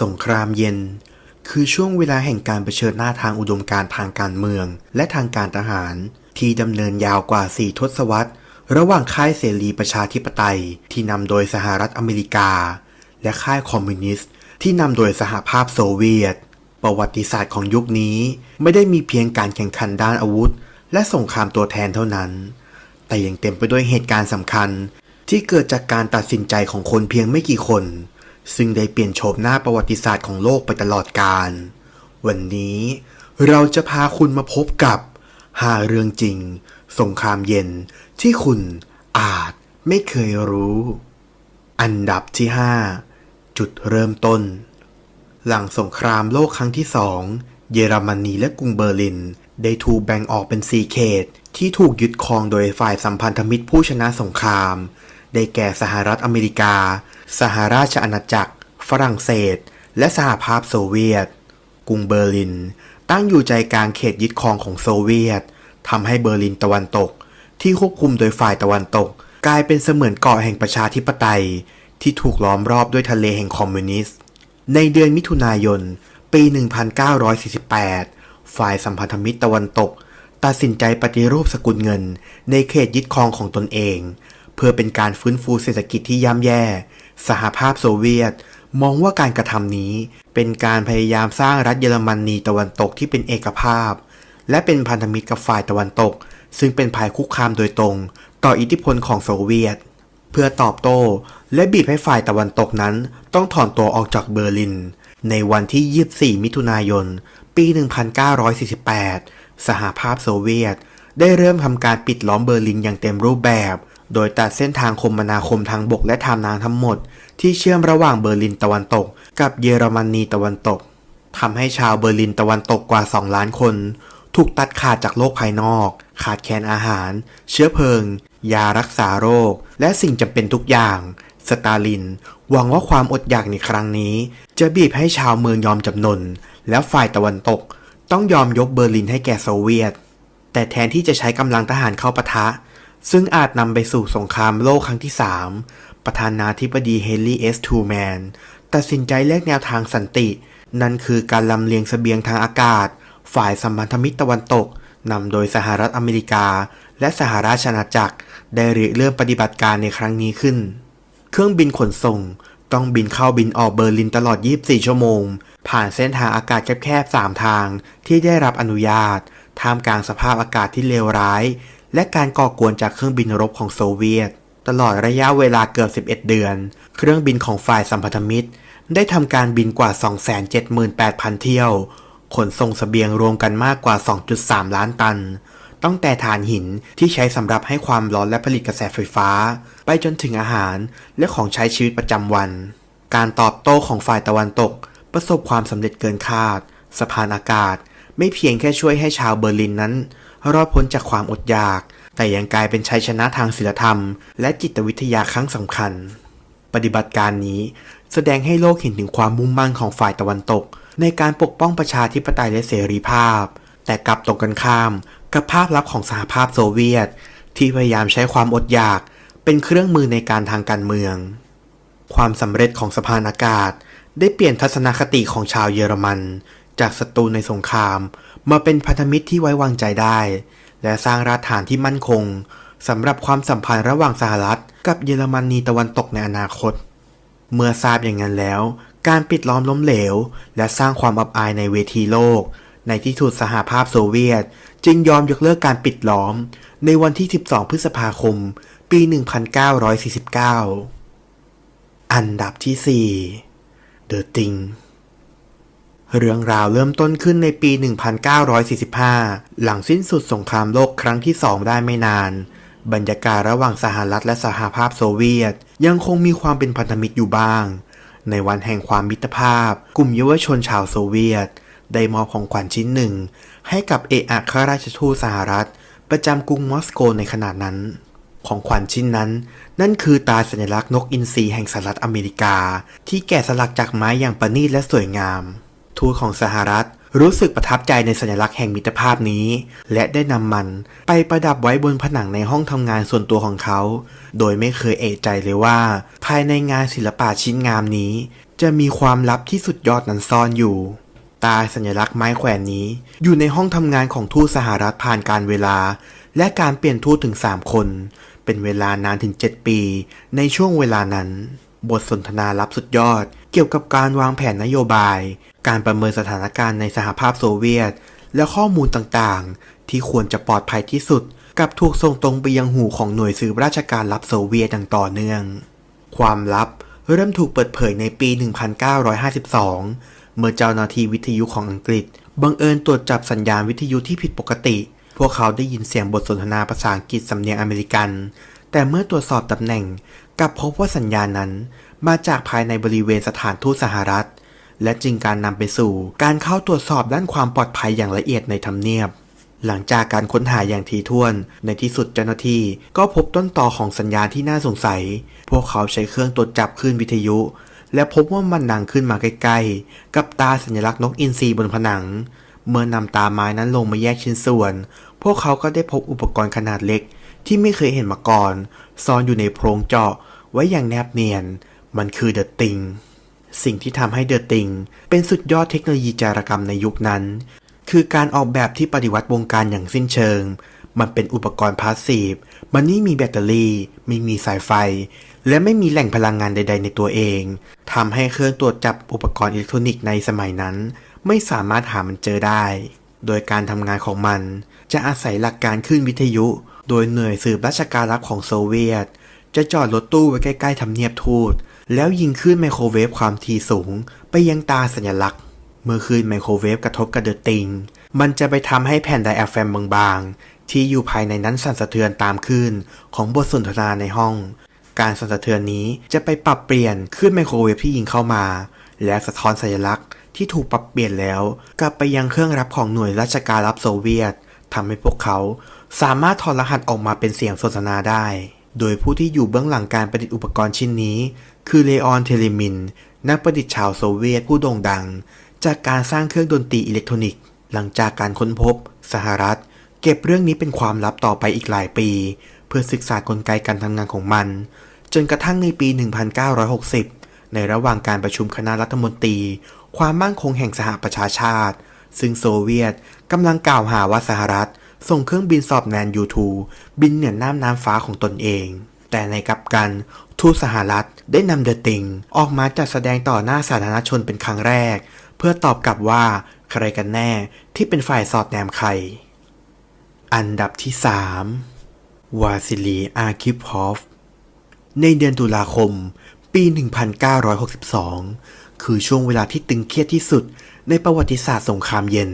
สงครามเย็น คือช่วงเวลาแห่งการเผชิญหน้าทางอุดมการทางการเมือง และทางการทหาร ที่ดำเนินยาวกว่า4ทศวรรษ ระหว่างค่ายเสรีประชาธิปไตย ที่นำโดยสหรัฐอเมริกา และค่ายคอมมิวนิสต์ ที่นำโดยสหภาพโซเวียต ประวัติศาสตร์ของยุคนี้ไม่ได้มีเพียงการแข่งขันด้านอาวุธ และสงครามตัวแทนเท่านั้น แต่ยังเต็มไปด้วยเหตุการณ์สำคัญ ที่เกิดจากการตัดสินใจของคนเพียงไม่กี่คน ซึ่งได้เปลี่ยนโฉมหน้าประวัติศาสตร์ของโลกไปตลอดกาล วันนี้เราจะพาคุณมาพบกับ 5 เรื่องจริง สงครามเย็นที่คุณอาจไม่เคยรู้ อันดับที่ 5 จุดเริ่มต้น หลังสงครามโลกครั้งที่สองเยอรมนีและกรุงเบอร์ลิน ได้ถูกแบ่งออกเป็นสี่เขต ที่ถูกยึดครองโดยฝ่ายสัมพันธมิตรผู้ชนะสงคราม ได้แก่สหรัฐอเมริกา สหราชอาณาจักร ฝรั่งเศส และสหภาพโซเวียต กรุงเบอร์ลิน ตั้งอยู่ใจกลางเขตยึดครองของโซเวียตทำให้เบอร์ลินตะวันตก ที่ควบคุมโดยฝ่ายตะวันตก กลายเป็นเสมือนเกาะแห่งประชาธิปไตย ที่ถูกล้อมรอบด้วยทะเลแห่งคอมมิวนิสต์ ในเดือนมิถุนายน ปี 1948 ฝ่ายสัมพันธมิตรตะวันตก ตัดสินใจปฏิรูปสกุลเงิน ในเขตยึดครองของตนเอง เพื่อเป็นการฟื้นฟูเศรษฐกิจที่ย่ำแย่ สหภาพโซเวียต มองว่าการกระทำนี้เป็นการพยายามสร้างรัฐเยอรมนีตะวันตกที่เป็นเอกภาพ และเป็นพันธมิตรกับฝ่ายตะวันตก ซึ่งเป็นภัยคุกคามโดยตรง ต่ออิทธิพลของโซเวียต เพื่อตอบโต้และบีบให้ฝ่ายตะวันตกนั้น ต้องถอนตัวออกจากเบอร์ลิน ในวันที่ 24 มิถุนายน ปี 1948 สหภาพโซเวียต ได้เริ่มทำการปิดล้อมเบอร์ลินอย่างเต็มรูปแบบ โดยตัดเส้นทางคมนาคมทางบกและทางน้ำทั้งหมด ที่เชื่อมระหว่างเบอร์ลินตะวันตก กับเยอรมนีตะวันตกทำให้ชาวเบอร์ลินตะวันตกกว่า 2 ล้านคน ถูกตัดขาดจากโลกภายนอก ขาดแคลนอาหาร เชื้อเพลิง ยารักษาโรค และสิ่งจำเป็นทุกอย่าง สตาลิน หวังว่าความอดอยากในครั้งนี้ จะบีบให้ชาวเมืองยอมจำนน แล้วฝ่ายตะวันตก ต้องยอมยกเบอร์ลินให้แก่โซเวียต แต่แทนที่จะใช้กำลังทหารเข้าปะทะ ซึ่งอาจนำไปสู่สงครามโลกครั้งที่ 3 ประธานาธิบดีเฮนรี่เอสทูแมนตัดสินใจเลือกแนวทางสันติ นั่นคือการลำเลียงเสบียงทางอากาศ ฝ่ายสัมพันธมิตรตะวันตกนำโดยสหรัฐอเมริกา และสหราชอาณาจักร ได้ริเริ่มปฏิบัติการในครั้งนี้ขึ้น เครื่องบินขนส่งต้องบินเข้าบินออกเบอร์ลินตลอด 24 ชั่วโมง ผ่านเส้นทางอากาศแคบๆ 3 ทางที่ได้รับอนุญาต ท่ามกลางสภาพอากาศที่เลวร้าย และการก่อกวนจากเครื่องบินรบของโซเวียต ตลอดระยะเวลาเกือบ 11 เดือน เครื่องบินของฝ่ายสัมพันธมิตร ได้ทำการบินกว่า 278,000 เที่ยว ขนส่งเสบียงรวมกันมากกว่า 2.3 ล้านตัน ตั้งแต่ถ่านหินที่ใช้สำหรับให้ความร้อนและผลิตกระแสไฟฟ้า ไปจนถึงอาหารและของใช้ชีวิตประจำวัน การตอบโต้ของฝ่ายตะวันตก ประสบความสำเร็จเกินคาด สะพานอากาศ ไม่เพียงแค่ช่วยให้ชาวเบอร์ลินนั้น รอดพ้นจากความอดอยาก แต่ยังกลายเป็นชัยชนะทางศิลธรรม และจิตวิทยาครั้งสำคัญ ปฏิบัติการนี้แสดงให้โลกเห็นถึงความมุ่งมั่นของฝ่ายตะวันตก ในการปกป้องประชาธิปไตยและเสรีภาพ แต่กลับตรงกันข้าม กับภาพลับของสหภาพโซเวียต ที่พยายามใช้ความอดอยาก เป็นเครื่องมือในการทางการเมือง ความสำเร็จของสะพานอากาศ ได้เปลี่ยนทัศนคติของชาวเยอรมัน จากศัตรูในสงคราม มาเป็นพันธมิตรที่ไว้วางใจได้ และสร้างรากฐานที่มั่นคงสำหรับความสัมพันธ์ระหว่างสหรัฐ กับเยอรมนีตะวันตกในอนาคต เมื่อทราบอย่างนั้นแล้ว การปิดล้อมล้มเหลว และสร้างความอับอายในเวทีโลก ในที่สุดสหภาพโซเวียต จึงยอมยกเลิกการปิดล้อม ในวันที่ 12 พฤษภาคม ปี 1949 อันดับที่ 4 The Thing เรื่องราวเริ่มต้นขึ้นในปี 1945 หลังสิ้นสุดสงครามโลกครั้งที่สองได้ไม่นาน บรรยากาศระหว่างสหรัฐและสหภาพโซเวียต ยังคงมีความเป็นพันธมิตรอยู่บ้าง ในวันแห่งความมิตรภาพ กลุ่มเยาวชนชาวโซเวียต ได้มอบของขวัญชิ้นหนึ่ง ให้กับเอกอัครราชทูตสหรัฐ ประจำกรุงมอสโกในขณะนั้น ของขวัญชิ้นนั้น นั่นคือตาสัญลักษณ์นกอินทรีแห่งสหรัฐอเมริกา ที่แกะสลักจากไม้อย่างประณีตและสวยงาม ทูตของสหรัฐ รู้สึกประทับใจในสัญลักษณ์แห่งมิตรภาพนี้ และได้นำมันไปประดับไว้บนผนังในห้องทำงานส่วนตัวของเขา โดยไม่เคยเอะใจเลยว่า ภายในงานศิลปะชิ้นงามนี้ จะมีความลับที่สุดยอดนั้นซ่อนอยู่ตาสัญลักษณ์ไม้แขวนนี้ อยู่ในห้องทำงานของทูตสหรัฐผ่านการเวลา และการเปลี่ยนทูตถึง 3 คน เป็นเวลานานถึง 7 ปี ในช่วงเวลานั้น บทสนทนาลับสุดยอด เกี่ยวกับการวางแผนนโยบาย การประเมินสถานการณ์ในสหภาพโซเวียต และข้อมูลต่างๆ ที่ควรจะปลอดภัยที่สุด กับถูกส่งตรงไปยังหูของหน่วยสืบราชการลับโซเวียตอย่างต่อเนื่อง ความลับเริ่มถูกเปิดเผยในปี 1952 เมื่อเจ้าหน้าที่วิทยุของอังกฤษ บังเอิญตรวจจับสัญญาณวิทยุที่ผิดปกติ พวกเขาได้ยินเสียงบทสนทนาภาษาอังกฤษสำเนียงอเมริกัน แต่เมื่อตรวจสอบตำแหน่ง กลับพบว่าสัญญาณนั้นมาจากภายในบริเวณสถานทูตสหรัฐ และจึงการนำไปสู่การเข้าตรวจสอบด้านความปลอดภัยอย่างละเอียดในทำเนียบ หลังจากการค้นหาอย่างถี่ถ้วน ในที่สุดเจ้าหน้าที่ก็พบต้นต่อของสัญญาณที่น่าสงสัย พวกเขาใช้เครื่องตรวจจับคลื่นวิทยุ และพบว่ามันดังขึ้นมาใกล้ๆ กับตาสัญลักษณ์นกอินทรีบนผนัง เมื่อนำตาไม้นั้นลงมาแยกชิ้นส่วน พวกเขาก็ได้พบอุปกรณ์ขนาดเล็กที่ไม่เคยเห็นมาก่อน ซ่อนอยู่ในโพรงเจาะไว้อย่างแนบเนียน มันคือเดอะติง สิ่งที่ทำให้เดอะติง เป็นสุดยอดเทคโนโลยีจารกรรมในยุคนั้น คือการออกแบบที่ปฏิวัติวงการอย่างสิ้นเชิง มันเป็นอุปกรณ์พาสซีฟ มันไม่มีแบตเตอรี่ ไม่มีสายไฟ และไม่มีแหล่งพลังงานใด ๆ ในตัวเองทำให้เครื่องตรวจจับอุปกรณ์อิเล็กทรอนิกส์ในสมัยนั้น ไม่สามารถหามันเจอได้ โดยการทำงานของมันจะอาศัยหลักการคลื่นวิทยุ โดยหน่วยสืบราชการลับของโซเวียต จะจอดรถตู้ไว้ใกล้ๆทำเนียบทูต แล้วยิงคลื่นไมโครเวฟความถี่สูง ไปยังตาสัญลักษณ์ เมื่อคลื่นไมโครเวฟกระทบกับเดอะติง มันจะไปทำให้แผ่นไดอะแฟมบางๆ ที่อยู่ภายในนั้นสั่นสะเทือนตามคลื่นของบทสนทนาในห้อง การสั่นสะเทือนนี้จะไปปรับเปลี่ยนคลื่นไมโครเวฟที่ยิงเข้ามา และสะท้อนสัญลักษณ์ที่ถูกปรับเปลี่ยนแล้ว กลับไปยังเครื่องรับของหน่วยราชการรับโซเวียตทำให้พวกเขา สามารถถอดรหัสออกมาเป็นเสียงสนทนาได้ โดยผู้ที่อยู่เบื้องหลังการประดิษฐ์อุปกรณ์ชิ้นนี้ คือเลออนเทเลมิน นักประดิษฐ์ชาวโซเวียตผู้โด่งดัง จากการสร้างเครื่องดนตรีอิเล็กทรอนิกส์ หลังจากการค้นพบ สหรัฐ เก็บเรื่องนี้เป็นความลับต่อไปอีกหลายปี เพื่อศึกษากลไกการทำงานของมัน จนกระทั่งในปี 1960 ในระหว่างการประชุมคณะรัฐมนตรี ความมั่นคงแห่งสหประชาชาติ ซึ่งโซเวียตกำลังกล่าวหาว่าสหรัฐ ส่งเครื่องบินสอบแนนยูทูบินเหนือน้ำน้ำฟ้าของตนเอง แต่ในกลับกันทูตสหรัฐได้นำเดอะติงออกมาจัดแสดงต่อหน้าสาธารณชนเป็นครั้งแรก เพื่อตอบกลับว่าใครกันแน่ที่เป็นฝ่ายสอดแนมใคร อันดับที่3วาซิลีอาร์คิพอฟในเดือนตุลาคม ปี 1962 คือช่วงเวลาที่ตึงเครียดที่สุดในประวัติศาสตร์สงครามเย็น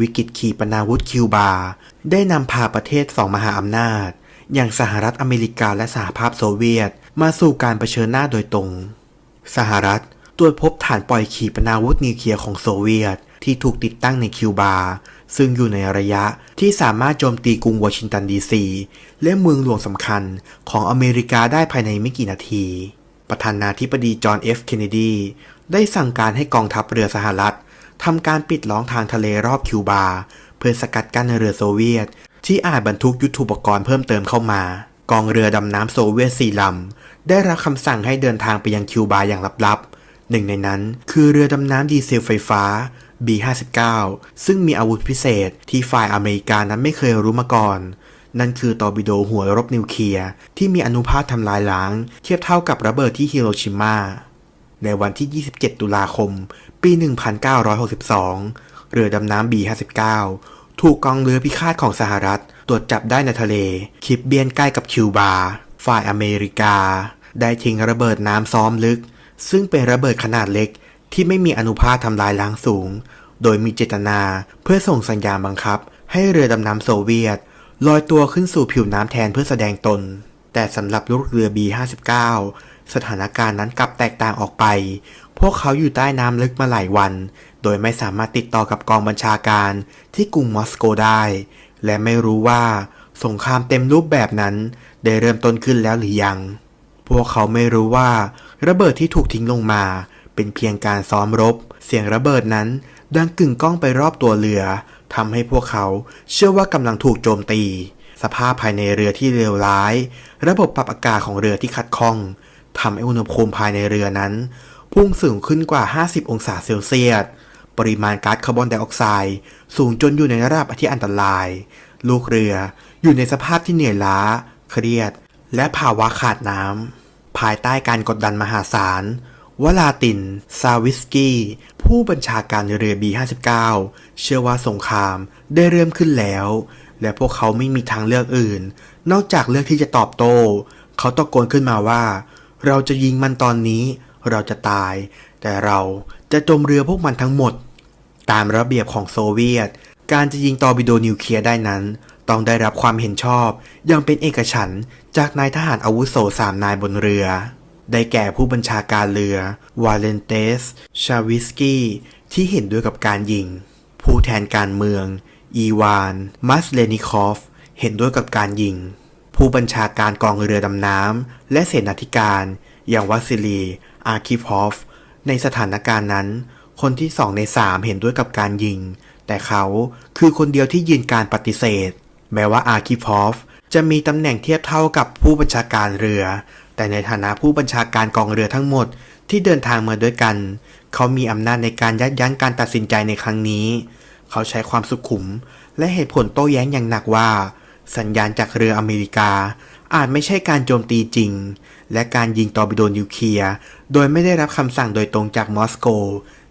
วิกฤตขีปนาวุธคิวบา ได้นำพาประเทศสองมหาอำนาจ อย่างสหรัฐอเมริกาและสหภาพโซเวียต มาสู่การเผชิญหน้าโดยตรง สหรัฐตรวจพบฐานปล่อยขีปนาวุธนิวเคลียร์ของโซเวียต ที่ถูกติดตั้งในคิวบา ซึ่งอยู่ในระยะที่สามารถโจมตีกรุงวอชิงตันดีซีและเมืองหลวงสำคัญของอเมริกาได้ภายในไม่กี่นาที ประธานาธิบดีจอห์นเอฟเคนเนดีได้สั่งการให้กองทัพเรือสหรัฐ ทำการปิดล้อมทางทะเลรอบคิวบา เพื่อสกัดกั้นเรือโซเวียต ที่อาจบรรทุกยุทธุปกรณ์เพิ่มเติมเข้ามากองเรือดำน้ำโซเวียตสี่ลำ ได้รับคำสั่งให้เดินทางไปยังคิวบาอย่างลับๆ หนึ่งในนั้นคือเรือดำน้ำดีเซลไฟฟ้า B59 ซึ่งมีอาวุธพิเศษที่ฝ่ายอเมริกานั้นไม่เคยรู้มาก่อน นั่นคือตอร์ปิโดหัวรบนิวเคลียร์ที่มีอนุภาคทำลายล้าง เทียบเท่ากับระเบิดที่ฮิโรชิมา ในวันที่ 27 ตุลาคม ปี 1962 เรือดำน้ำ B59 ถูกกองเรือพิฆาตของสหรัฐ ตรวจจับได้ในทะเลคิบเบียนใกล้กับคิวบา ฝ่ายอเมริกา ได้ทิ้งระเบิดน้ำซ้อมลึก ซึ่งเป็นระเบิดขนาดเล็กที่ไม่มีอนุภาคทำลายล้างสูง โดยมีเจตนาเพื่อส่งสัญญาณบังคับ ให้เรือดำน้ำโซเวียตลอยตัวขึ้นสู่ผิวน้ำแทนเพื่อแสดงตน แต่สำหรับลูกเรือ B59 สถานการณ์นั้นกลับแตกต่างออกไป พวกเขาอยู่ใต้น้ำลึกมาหลายวัน โดยไม่สามารถติดต่อกับกองบัญชาการที่กรุงมอสโกได้ และไม่รู้ว่าสงครามเต็มรูปแบบนั้นได้เริ่มต้นขึ้นแล้วหรือยัง พวกเขาไม่รู้ว่าระเบิดที่ถูกทิ้งลงมา เป็นเพียงการซ้อมรบ เสียงระเบิดนั้น ดังกึ่งก้องไปรอบตัวเรือทำให้พวกเขาเชื่อว่ากำลังถูกโจมตี สภาพภายในเรือที่เลวร้าย ระบบปรับอากาศของเรือที่ขัดข้อง ทำให้อุณหภูมิภายในเรือนั้น พุ่งสูงขึ้นกว่า 50 องศาเซลเซียส ปริมาณก๊าซคาร์บอนไดออกไซด์สูงจนอยู่ในระดับที่อันตราย ลูกเรืออยู่ในสภาพที่เหนื่อยล้า เครียด และภาวะขาดน้ำ ภายใต้การกดดันมหาศาลวลาติน ซาวิสกี้ ผู้บัญชาการเรือ B59 เชื่อว่าสงครามได้เริ่มขึ้นแล้ว และพวกเขาไม่มีทางเลือกอื่น นอกจากเลือกที่จะตอบโต้ เขาตะโกนขึ้นมาว่า เราจะยิงมันตอนนี้ เราจะตาย แต่เราจะจมเรือพวกมันทั้งหมด ตามระเบียบของโซเวียต การจะยิงตอร์ปิโดนิวเคลียร์ได้นั้น ต้องได้รับความเห็นชอบอย่างเป็นเอกฉันจากนายทหารอาวุโสสามนายบนเรือ ได้แก่ผู้บัญชาการเรือ วาเลนเตส ชาวิสกี้ ที่เห็นด้วยกับการยิง ผู้แทนการเมือง อีวาน มัสเลนิคอฟ เห็นด้วยกับการยิง ผู้บัญชาการกองเรือดำน้ำและเสนาธิการอย่างวัสิลี อาคิพอฟ ในสถานการณ์นั้น คนที่สองในสามเห็นด้วยกับการยิง แต่เขาคือคนเดียวที่ยืนการปฏิเสธ แม้ว่าอาคิพอฟจะมีตำแหน่งเทียบเท่ากับผู้บัญชาการเรือ แต่ในฐานะผู้บัญชาการกองเรือทั้งหมดที่เดินทางมาด้วยกัน เขามีอำนาจในการยัดยั้งการตัดสินใจในครั้งนี้ เขาใช้ความสุขุมและเหตุผลโต้แย้งอย่างหนักว่า สัญญาณจากเรืออเมริกา อาจไม่ใช่การโจมตีจริง และการยิงตอร์ปิโดนิวเคลียร์โดยไม่ได้รับคำสั่งโดยตรงจากมอสโก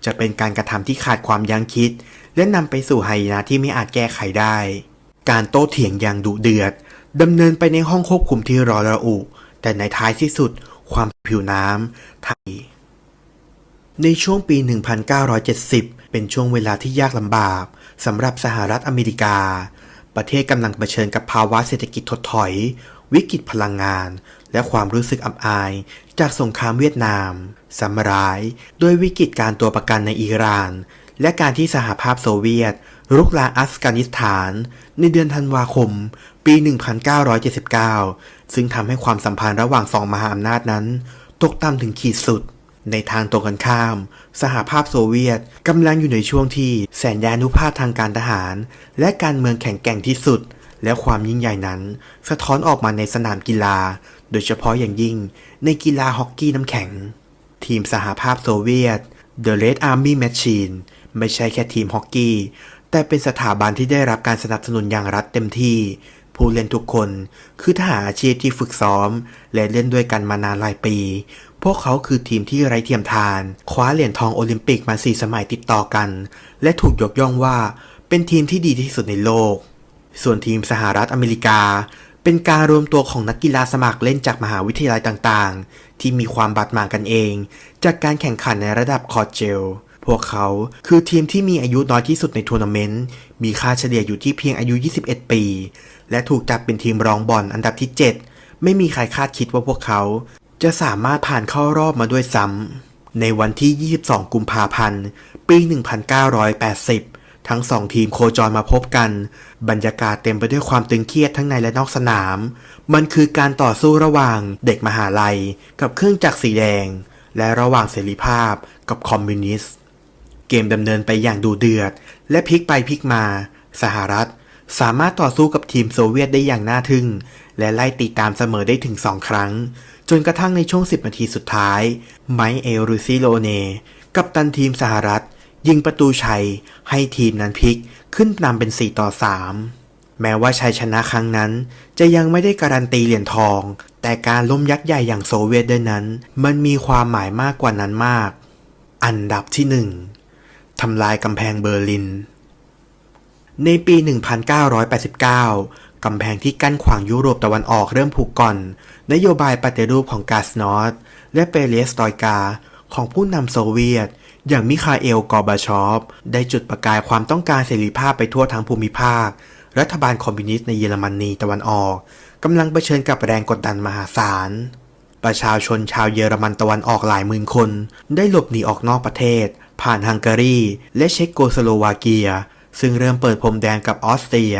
จะเป็นการกระทำที่ขาดความยั้งคิด และนำไปสู่ไหนะที่ไม่อาจแก้ไขได้ การโต้เถียงอย่างดุเดือดดำเนินไปในห้องควบคุมที่รอระอุ แต่ในท้ายที่สุด ความผิวน้ำไทย ในช่วงปี 1970 เป็นช่วงเวลาที่ยากลำบากสำหรับสหรัฐอเมริกา ประเทศกำลังเผชิญกับภาวะเศรษฐกิจถดถอย วิกฤตพลังงาน และความรู้สึกอับอาย จากสงครามเวียดนามซ้ำร้ายด้วยวิกฤตการตัวประกันในอิหร่าน และการที่สหภาพโซเวียตรุกรานอัฟกานิสถาน ในเดือนธันวาคม ปี 1979 ซึ่งทำให้ความสัมพันธ์ระหว่างสองมหาอำนาจนั้น ตกต่ำถึงขีดสุด ในทางตรงกันข้าม สหภาพโซเวียตกำลังอยู่ในช่วงที่แสนยานุภาพทางการทหาร และการเมืองแข็งแกร่งที่สุด และความยิ่งใหญ่นั้น สะท้อนออกมาในสนามกีฬา โดยเฉพาะอย่างยิ่งในกีฬาฮอกกี้น้ำแข็ง ทีมสหภาพโซเวียต The Red Army Machine ไม่ใช่แค่ทีมฮอกกี้ แต่เป็นสถาบันที่ได้รับการสนับสนุนอย่างรัฐเต็มที่ ผู้เล่นทุกคนคือทหารอาชีพที่ฝึกซ้อม และเล่นด้วยกันมานานหลายปี พวกเขาคือทีมที่ไร้เทียมทาน คว้าเหรียญทองโอลิมปิกมาสี่สมัยติดต่อกัน และถูกยกย่องว่าเป็นทีมที่ดีที่สุดในโลก ส่วนทีมสหรัฐอเมริกา เป็นการรวมตัวของนักกีฬาสมัครเล่นจากมหาวิทยาลัยต่างๆ ที่มีความบาดหมางกันเอง จากการแข่งขันในระดับคอร์เจล พวกเขาคือทีมที่มีอายุน้อยที่สุดในทัวร์นาเมนต์ มีค่าเฉลี่ยอยู่ที่เพียงอายุ 21 ปี และถูกจัดเป็นทีมรองบอลอันดับที่ 7 ไม่มีใครคาดคิดว่าพวกเขา จะสามารถผ่านเข้ารอบมาด้วยซ้ำในวันที่ 22 กุมภาพันธ์ ปี 1980 ทั้งสองทีมโคจรมาพบกัน บรรยากาศเต็มไปด้วยความตึงเครียดทั้งในและนอกสนาม มันคือการต่อสู้ระหว่างเด็กมหาลัย กับเครื่องจักรสีแดง และระหว่างเสรีภาพกับคอมมิวนิสต์ เกมดำเนินไปอย่างดูเดือด และพลิกไปพลิกมา สหรัฐสามารถต่อสู้กับทีมโซเวียตได้อย่างน่าทึ่ง และไล่ตีตามเสมอได้ถึง2ครั้ง จนกระทั่งในช่วง 10 นาทีสุดท้าย ไมเอลรูซิโลเน กัปตันทีมสหรัฐ ยิงประตูชัย ให้ทีมนั้นพลิกขึ้นนำเป็น 4 ต่อ 3 แม้ว่าชัยชนะครั้งนั้น จะยังไม่ได้การันตีเหรียญทอง แต่การล้มยักษ์ใหญ่อย่างโซเวียตด้วยนั้น มันมีความหมายมากกว่านั้นมาก อันดับที่หนึ่งทำลายกำแพงเบอร์ลินในปี 1989 กำแพงที่กั้นขวางยุโรปตะวันออกเริ่มผุก่อน นโยบายปฏิรูปของกาสนอตและเปเลสตอยกา ของผู้นำโซเวียต อย่างมิคาเอล กอบาชอฟได้จุดประกายความต้องการเสรีภาพไปทั่วทั้งภูมิภาค รัฐบาลคอมมิวนิสต์ในเยอรมนีตะวันออกกำลังเผชิญกับแรงกดดันมหาศาล ประชาชนชาวเยอรมันตะวันออกหลายหมื่นคน ได้หลบหนีออกนอกประเทศ ผ่านฮังการี และเช็กโกสโลวาเกีย ซึ่งเริ่มเปิดพรมแดนกับออสเตรีย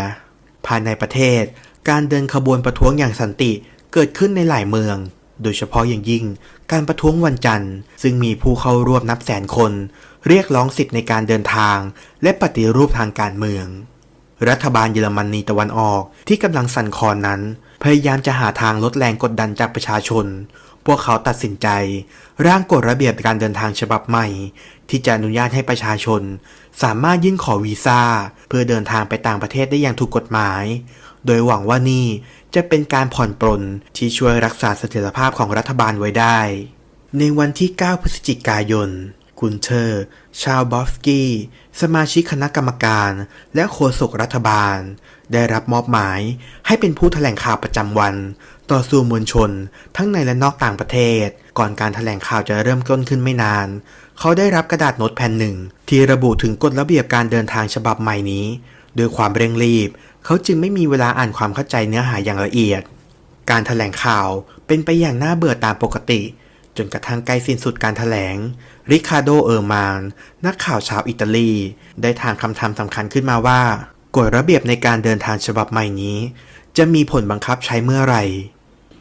ภายในประเทศ การเดินขบวนประท้วงอย่างสันติเกิดขึ้นในหลายเมือง โดยเฉพาะอย่างยิ่ง การประท้วงวันจันทร์ ซึ่งมีผู้เข้าร่วมนับแสนคน เรียกร้องสิทธิ์ในการเดินทาง และปฏิรูปทางการเมือง รัฐบาลเยอรมนีตะวันออกที่กำลังสั่นคลอนนั้น พยายามจะหาทางลดแรงกดดันจากประชาชน พวกเขาตัดสินใจ ร่างกฎระเบียบการเดินทางฉบับใหม่ ที่จะอนุญาตให้ประชาชน สามารถยื่นขอวีซ่า เพื่อเดินทางไปต่างประเทศได้อย่างถูกกฎหมาย โดยหวังว่านี่จะเป็นการผ่อนปลนที่ช่วยรักษาเสถียรภาพของรัฐบาลไว้ได้ ในวันที่ 9 พฤศจิกายน กุนเทอร์ ชาวบอฟกี้ สมาชิกคณะกรรมการ และโฆษกรัฐบาล ได้รับมอบหมายให้เป็นผู้แถลงข่าวประจำวัน ต่อสู่มวลชน ทั้งในและนอกต่างประเทศ ก่อนการแถลงข่าวจะเริ่มต้นขึ้นไม่นาน เขาได้รับกระดาษโน้ตแผ่นหนึ่ง ที่ระบุถึงกฎระเบียบการเดินทางฉบับใหม่นี้ โดยความเร่งรีบ เขาจึงไม่มีเวลาอ่านความเข้าใจเนื้อหาอย่างละเอียด การแถลงข่าวเป็นไปอย่างน่าเบื่อตามปกติจนกระทั่งใกล้สิ้นสุดการแถลง ริคาโด เออร์มาน นักข่าวชาวอิตาลี ได้ถามคำถามสำคัญขึ้นมาว่ากฎระเบียบในการเดินทางฉบับใหม่นี้ จะมีผลบังคับใช้เมื่อไหร่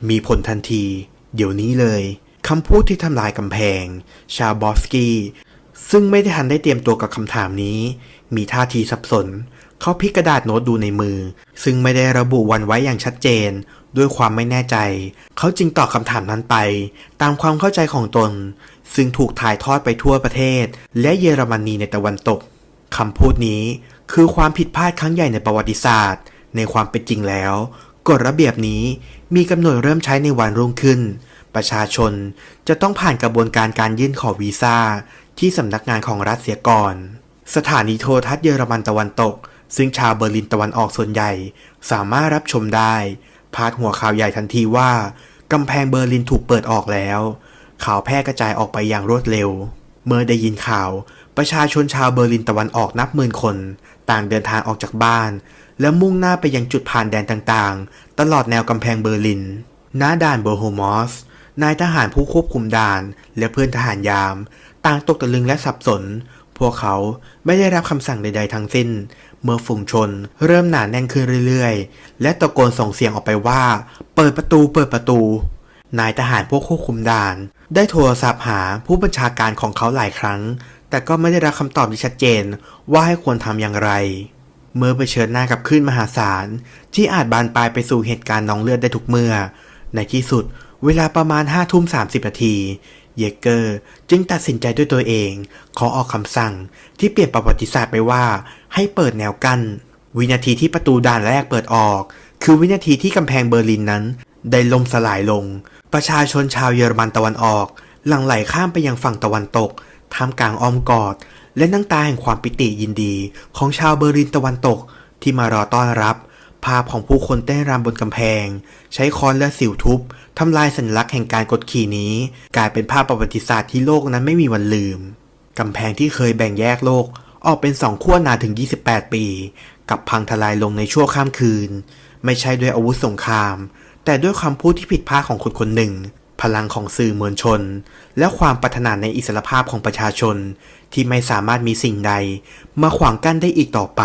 มีผลทันที เดี๋ยวนี้เลยคำพูดที่ทำลายกำแพง ชาวบอฟสกี้ซึ่งไม่ได้ทันได้เตรียมตัวกับคำถามนี้ มีท่าทีสับสน เขาพลิกกระดาษโน้ตดูในมือ ซึ่งไม่ได้ระบุวันไว้อย่างชัดเจน ด้วยความไม่แน่ใจ เขาจึงตอบคำถามนั้นไป ตามความเข้าใจของตน ซึ่งถูกถ่ายทอดไปทั่วประเทศ และเยอรมนีในตะวันตกคำพูดนี้คือความผิดพลาดครั้งใหญ่ในประวัติศาสตร์ ในความเป็นจริงแล้วกฎระเบียบนี้มีกำหนดเริ่มใช้ในวันรุ่งขึ้น ประชาชนจะต้องผ่านกระบวนการการยื่นขอวีซ่าที่สำนักงานของรัฐเสียก่อน สถานีโทรทัศน์เยอรมันตะวันตก ซึ่งชาวเบอร์ลินตะวันออกส่วนใหญ่ สามารถรับชมได้ พาดหัวข่าวใหญ่ทันทีว่ากำแพงเบอร์ลินถูกเปิดออกแล้ว ข่าวแพร่กระจายออกไปอย่างรวดเร็ว เมื่อได้ยินข่าว ประชาชนชาวเบอร์ลินตะวันออกนับหมื่นคน ต่างเดินทางออกจากบ้าน แล้วมุ่งหน้าไปยังจุดผ่านแดนต่างๆ ตลอดแนวกำแพงเบอร์ลินหน้าด่านเบอร์โฮมอสนายทหารผู้ควบคุมด่าน และเพื่อนทหารยาม ต่างตกตะลึงและสับสน พวกเขาไม่ได้รับคำสั่งใด ๆ ทั้งสิ้น เมื่อฝูงชนเริ่มหนาแน่นขึ้นเรื่อยๆ และตะโกนส่งเสียงออกไปว่า เปิดประตูเปิดประตู นายทหารพวกควบคุมด่าน ได้โทรศัพท์หาผู้บัญชาการของเขาหลายครั้ง แต่ก็ไม่ได้รับคำตอบที่ชัดเจนว่าให้ควรทำอย่างไร เมื่อเผชิญหน้ากับคลื่นมหาศาล ที่อาจบานปลายไปสู่เหตุการณ์น้องเลือดได้ทุกเมื่อ ในที่สุดเวลาประมาณ5้าทุ่มสานาที เยเกอร์จึงตัดสินใจด้วยตัวเอง ขอออกคำสั่งที่เปลี่ยนประวัติศาสตร์ไปว่า ให้เปิดแนวกัน้น วินาทีที่ประตูด่านแรกเปิดออก คือวินาทีที่กำแพงเบอร์ลินนั้น ได้ล่มสลายลง ประชาชนชาวเยอรมันตะวันออก หลั่งไหลข้ามไปยังฝั่งตะวันตกท่ามกลางอ้อมกอด และน้ำตาแห่งความปิติยินดีของชาวเบอร์ลินตะวันตกที่มารอต้อนรับ ภาพของผู้คนเต้นรำบนกำแพง ใช้ค้อนและสิวทุบทำลายสัญลักษณ์แห่งการกดขี่นี้ กลายเป็นภาพประวัติศาสตร์ที่โลกนั้นไม่มีวันลืมกำแพงที่เคยแบ่งแยกโลกออกเป็นสองขั้วนานถึง 28 ปี กับพังทลายลงในชั่วข้ามคืน ไม่ใช่ด้วยอาวุธสงคราม แต่ด้วยคำพูดที่ผิดพลาดของคนคนหนึ่ง พลังของสื่อมวลชน และความปรารถนาในอิสรภาพของประชาชน ที่ไม่สามารถมีสิ่งใด มาขวางกั้นได้อีกต่อไป